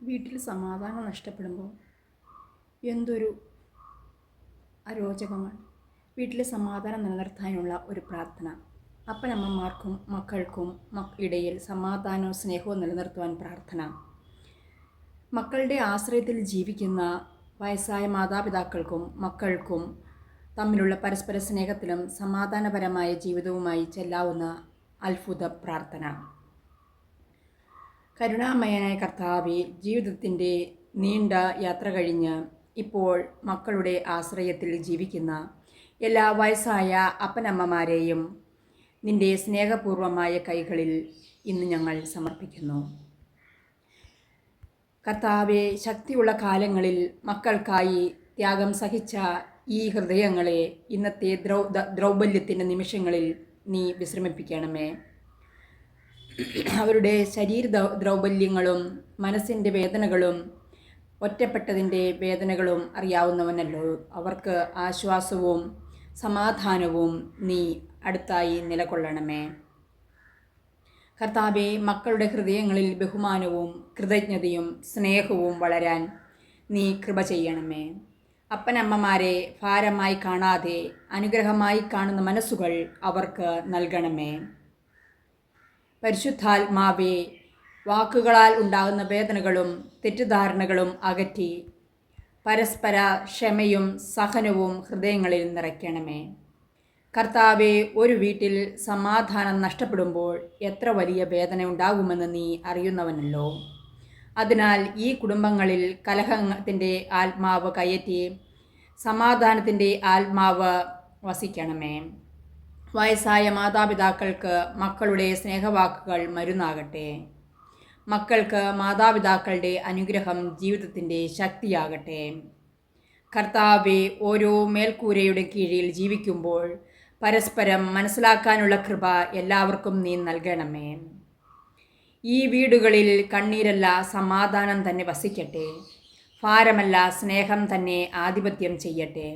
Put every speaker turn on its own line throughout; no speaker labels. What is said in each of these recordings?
വീട്ടിൽ സമാധാനം നഷ്ടപ്പെടുമ്പോൾ എന്തൊരു അരോചകമാണ് വീട്ടിലെ സമാധാനം നിലനിർത്താനുള്ള ഒരു പ്രാർത്ഥന. അപ്പനമ്മമാർക്കും മക്കൾക്കും മക് ഇടയിൽ സമാധാനവും സ്നേഹവും നിലനിർത്തുവാൻ പ്രാർത്ഥന. മക്കളുടെ ആശ്രയത്തിൽ ജീവിക്കുന്ന വയസ്സായ മാതാപിതാക്കൾക്കും മക്കൾക്കും തമ്മിലുള്ള പരസ്പര സ്നേഹത്തിലും സമാധാനപരമായ ജീവിതവുമായി ചെല്ലാവുന്ന അത്ഭുത പ്രാർത്ഥന. കരുണാമയനായ കർത്താവെ ജീവിതത്തിന്റെ നീണ്ട യാത്ര കഴിഞ്ഞ് ഇപ്പോൾ മക്കളുടെ ആശ്രയത്തിൽ ജീവിക്കുന്ന എല്ലാ വയസ്സായ അപ്പനമ്മമാരെയും നിന്റെ സ്നേഹപൂർവമായ കൈകളിൽ ഇന്ന് ഞങ്ങൾ സമർപ്പിക്കുന്നു. കർത്താവെ ശക്തിയുള്ള കാലങ്ങളിൽ മക്കൾക്കായി ത്യാഗം സഹിച്ച ഈ ഹൃദയങ്ങളെ ഇന്നത്തെ ദ്രൗ ദ്രൗബല്യത്തിന്റെ നിമിഷങ്ങളിൽ നീ വിശ്രമിപ്പിക്കണമേ. അവരുടെ ശരീര ദൗർബല്യങ്ങളും മനസ്സിന്റെ വേദനകളും ഒറ്റപ്പെട്ടതിന്റെ വേദനകളും അറിയാവുന്നവനല്ലോ. അവർക്ക് ആശ്വാസവും സമാധാനവും നീ അടുത്തായി നിലകൊള്ളണമേ. കർത്താവെ മക്കളുടെ ഹൃദയങ്ങളിൽ ബഹുമാനവും കൃതജ്ഞതയും സ്നേഹവും വളരാൻ നീ കൃപ ചെയ്യണമേ. അപ്പനമ്മമാരെ ഭാരമായി കാണാതെ അനുഗ്രഹമായി കാണുന്ന മനസ്സുകൾ അവർക്ക് നൽകണമേ. പരിശുദ്ധാത്മാവെ വാക്കുകളാൽ ഉണ്ടാകുന്ന വേദനകളും തെറ്റിദ്ധാരണകളും അകറ്റി. പരസ്പര ക്ഷമയും സഹനവും ഹൃദയങ്ങളിൽ നിറയ്ക്കണമേ. കർത്താവെ ഒരു വീട്ടിൽ സമാധാനം നഷ്ടപ്പെടുമ്പോൾ എത്ര വലിയ വേദന ഉണ്ടാകുമെന്ന് നീ അറിയുന്നവനല്ലോ. അതിനാൽ ഈ കുടുംബങ്ങളിൽ കലഹത്തിന്റെ ആത്മാവ് കയറ്റി സമാധാനത്തിന്റെ ആത്മാവ് വസിക്കണമേ. വയസ്സായ മാതാപിതാക്കൾക്ക് മക്കളുടെ സ്നേഹവാക്കുകൾ മരുന്നാകട്ടെ. മക്കൾക്ക് മാതാപിതാക്കളുടെ അനുഗ്രഹം ജീവിതത്തിന്റെ ശക്തിയാകട്ടെ. കർത്താവെ ഓരോ മേൽക്കൂരയുടെ കീഴിൽ ജീവിക്കുമ്പോൾ പരസ്പരം മനസ്സിലാക്കാനുള്ള കൃപ എല്ലാവർക്കും നീ നൽകണമേ. ഈ വീടുകളിൽ കണ്ണീരല്ല സമാധാനം തന്നെ വസിക്കട്ടെ. ഭാരമല്ല സ്നേഹം തന്നെ ആധിപത്യം ചെയ്യട്ടെ.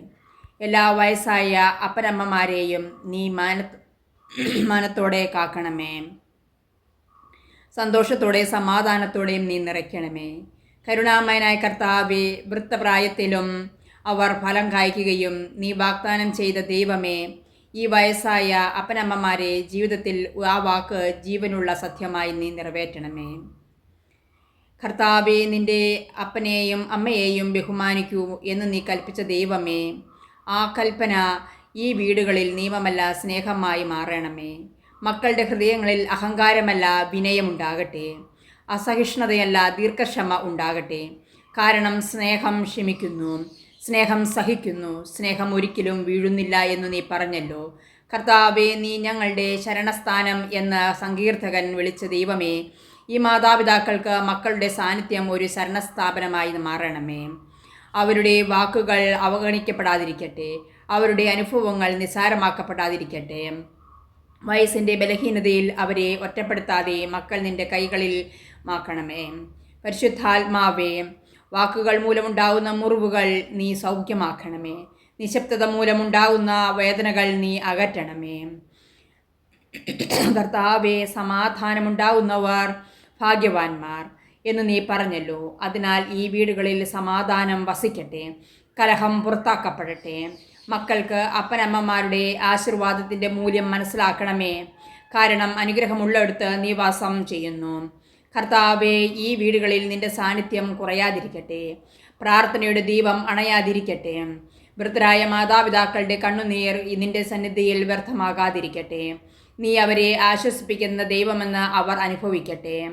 എല്ലാ വയസ്സായ അപ്പനമ്മമാരെയും നീ മാന മാനത്തോടെ കാക്കണമേ. സന്തോഷത്തോടെ സമാധാനത്തോടെയും നീ നിറയ്ക്കണമേ. കരുണാമയനായ കർത്താവെ വൃത്തപ്രായത്തിലും അവർ ഫലം കായ്ക്കുകയും നീ വാഗ്ദാനം ചെയ്ത ദൈവമേ ഈ വയസ്സായ അപ്പനമ്മമാരെ ജീവിതത്തിൽ ആ വാക്ക് ജീവനുള്ള സത്യമായി നീ നിറവേറ്റണമേ. കർത്താവെ നിന്റെ അപ്പനെയും അമ്മയെയും ബഹുമാനിക്കൂ എന്ന് നീ കൽപ്പിച്ച ദൈവമേ ആ കൽപ്പന ഈ വീടുകളിൽ നിയമമല്ല സ്നേഹമായി മാറണമേ. മക്കളുടെ ഹൃദയങ്ങളിൽ അഹങ്കാരമല്ല വിനയമുണ്ടാകട്ടെ. അസഹിഷ്ണുതയല്ല ദീർഘക്ഷമ ഉണ്ടാകട്ടെ. കാരണം സ്നേഹം ക്ഷമിക്കുന്നു സ്നേഹം സഹിക്കുന്നു സ്നേഹം ഒരിക്കലും വീഴുന്നില്ല എന്ന് നീ പറഞ്ഞല്ലോ. കർത്താവെ നീ ഞങ്ങളുടെ ശരണസ്ഥാനം എന്ന് സങ്കീർത്തകൻ വിളിച്ച ദൈവമേ ഈ മാതാപിതാക്കൾക്ക് മക്കളുടെ സാന്നിധ്യം ഒരു ശരണസ്ഥാപനമായി മാറണമേ. അവരുടെ വാക്കുകൾ അവഗണിക്കപ്പെടാതിരിക്കട്ടെ. അവരുടെ അനുഭവങ്ങൾ നിസ്സാരമാക്കപ്പെടാതിരിക്കട്ടെ. വയസ്സിന്റെ ബലഹീനതയിൽ അവരെ ഒറ്റപ്പെടുത്താതെ മക്കൾ നിന്റെ കൈകളിൽ മാക്കണമേ. പരിശുദ്ധാത്മാവേ വാക്കുകൾ മൂലമുണ്ടാകുന്ന മുറിവുകൾ നീ സൗഖ്യമാക്കണമേ. നിശബ്ദത മൂലമുണ്ടാകുന്ന വേദനകൾ നീ അകറ്റണമേ. കർത്താവെ സമാധാനമുണ്ടാകുന്നവർ ഭാഗ്യവാന്മാർ. എന്ന് നീ പറഞ്ഞല്ലോ. അതിനാൽ ഈ വീടുകളിൽ സമാധാനം വസിക്കട്ടെ. കലഹം പുറത്താക്കപ്പെടട്ടെ. മക്കൾക്ക് അപ്പനമ്മമാരുടെ ആശീർവാദത്തിന്റെ മൂല്യം മനസ്സിലാക്കണമേ. കാരണം അനുഗ്രഹമുള്ളിടത്ത് നീ വാസം ചെയ്യുന്നു. കർത്താവെ ഈ വീടുകളിൽ നിന്റെ സാന്നിധ്യം കുറയാതിരിക്കട്ടെ. പ്രാർത്ഥനയുടെ ദീപം അണയാതിരിക്കട്ടെ. വൃദ്ധരായ മാതാപിതാക്കളുടെ കണ്ണുനീർ നിന്റെ സന്നിധിയിൽ വ്യർത്ഥമാകാതിരിക്കട്ടെ. നീ അവരെ ആശ്വസിപ്പിക്കുന്ന ദൈവമെന്ന് അവർ അനുഭവിക്കട്ടെ.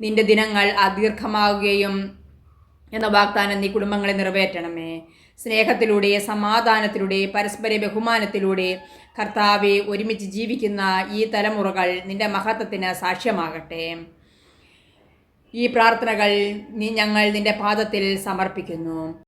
നിന്റെ ദിനങ്ങൾ അദീർഘമാവുകയും എന്ന വാഗ്ദാനം നീ കുടുംബങ്ങളെ നിറവേറ്റണമേ. സ്നേഹത്തിലൂടെ സമാധാനത്തിലൂടെ പരസ്പര ബഹുമാനത്തിലൂടെ കർത്താവെ ഒരുമിച്ച് ജീവിക്കുന്ന ഈ തലമുറകൾ നിന്റെ മഹത്വത്തിന് സാക്ഷ്യമാകട്ടെ. ഈ പ്രാർത്ഥനകൾ നീ ഞങ്ങൾ നിന്റെ പാദത്തിൽ സമർപ്പിക്കുന്നു.